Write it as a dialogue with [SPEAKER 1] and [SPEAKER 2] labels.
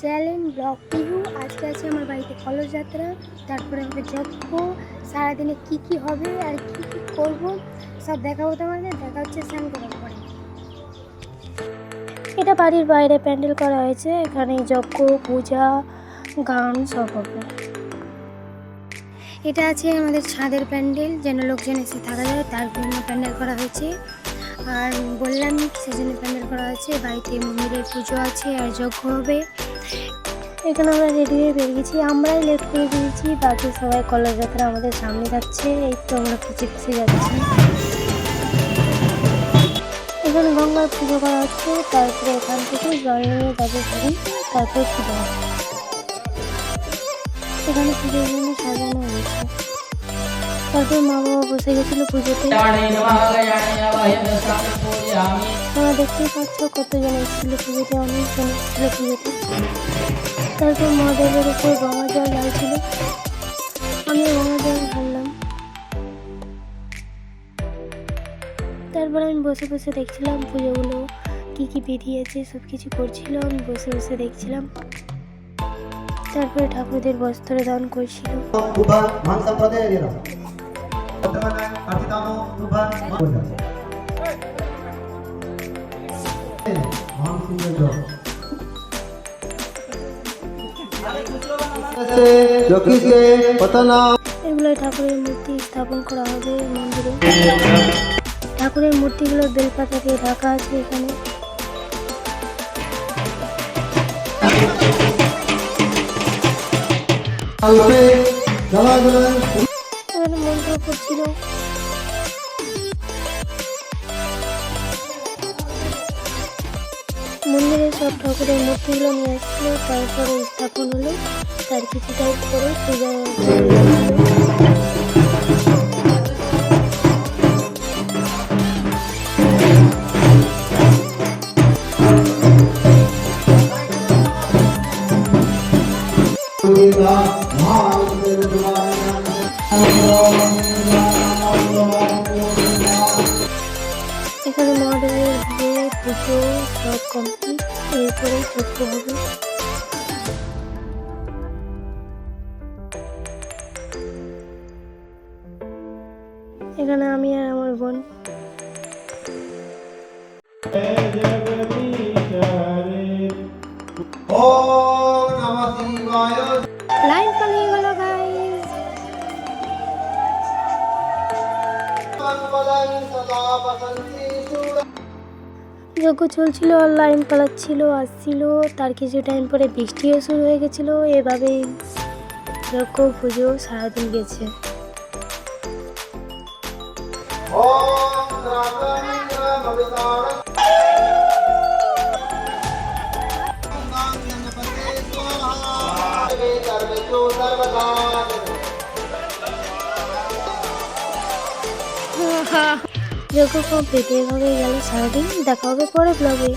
[SPEAKER 1] Challenge blog টিভু আজকে আছে আমার বাড়িতে যাত্রা, তারপরে হবে যজ্ঞ। সারাদিনে কি কি হবে আর কি কি করব, সব দেখাবো তোমাদের। দেখা হচ্ছে স্নান করার এটা বাড়ির বাইরে প্যান্ডেল করা হয়েছে। এখানে যজ্ঞ, পূজা, গান, সব হবে। এটা আছে আমাদের ছাদের প্যান্ডেল, যেন লোকজন এসে থাকা যায়, তার জন্য প্যান্ডেল করা হয়েছে। আর বললাম সেজন্য প্যান্ডেল করা হয়েছে। বাড়িতে মন্দিরের পুজো আছে আর যজ্ঞ হবে। এখানে আমরা রেডি হয়ে বেরিয়েছি আমরাই লেট করে দিয়েছি। বাকি সবাই কলেজ যাত্রা আমাদের সামনে যাচ্ছে। এই তো আমরা পিছিয়ে পিছিয়ে যাচ্ছি। এখানে গঙ্গার পুজো করা হচ্ছে। তারপরে এখান থেকে জল নিয়ে যাবে বাড়ি তারপরে পুজো এখানে পুজোর জন্য সাজানো হয়েছে। তারপর মা বাবা বসে গেছিল পুজোতে। তোমরা দেখতেই পাচ্ছ কতজন এসেছিল পুজোতে। অনেকজন এসেছিল পুজোতে। তারপর মহাদেবের উপর গঙ্গা জল লাগছিল আমি গঙ্গা জল ঢাললাম তারপর আমি বসে বসে দেখছিলাম পুজোগুলো, কী কী বিধি আছে সব কিছু করছিল, আমি বসে বসে দেখছিলাম। তারপরে ঠাকুরদের বস্ত্র দান করছিল। এগুলোই ঠাকুরের মূর্তি স্থাপন করা হবে মন্দিরে। ঠাকুরের মূর্তিগুলো বেলপাতা দিয়ে ঢাকা আছে এখানে। মন্ত্র সব ঠাকুরের মূর্তিগুলো নিয়ে আসছিল তারপরে স্থাপন হলো। তার কিছু টাইপ
[SPEAKER 2] করে পূজা
[SPEAKER 1] এখানে মহাদেবের বিয়ে, পুজো সব কমপ্লিট এরপরেই করতে হবে। এখানে আমি আর আমার বোন। লাইন পালিয়ে যজ্ঞ চলছিল আর লাইন পালাচ্ছিল আসছিল। তার কিছু টাইম পরে বৃষ্টিও শুরু হয়ে গেছিল। এভাবেই যজ্ঞ পুজো সারাদিন গেছে।
[SPEAKER 2] Oh,
[SPEAKER 1] যজ্ঞ কমপ্লিট এভাবে গেল। সারাদিন দেখা হবে পরে ব্লগে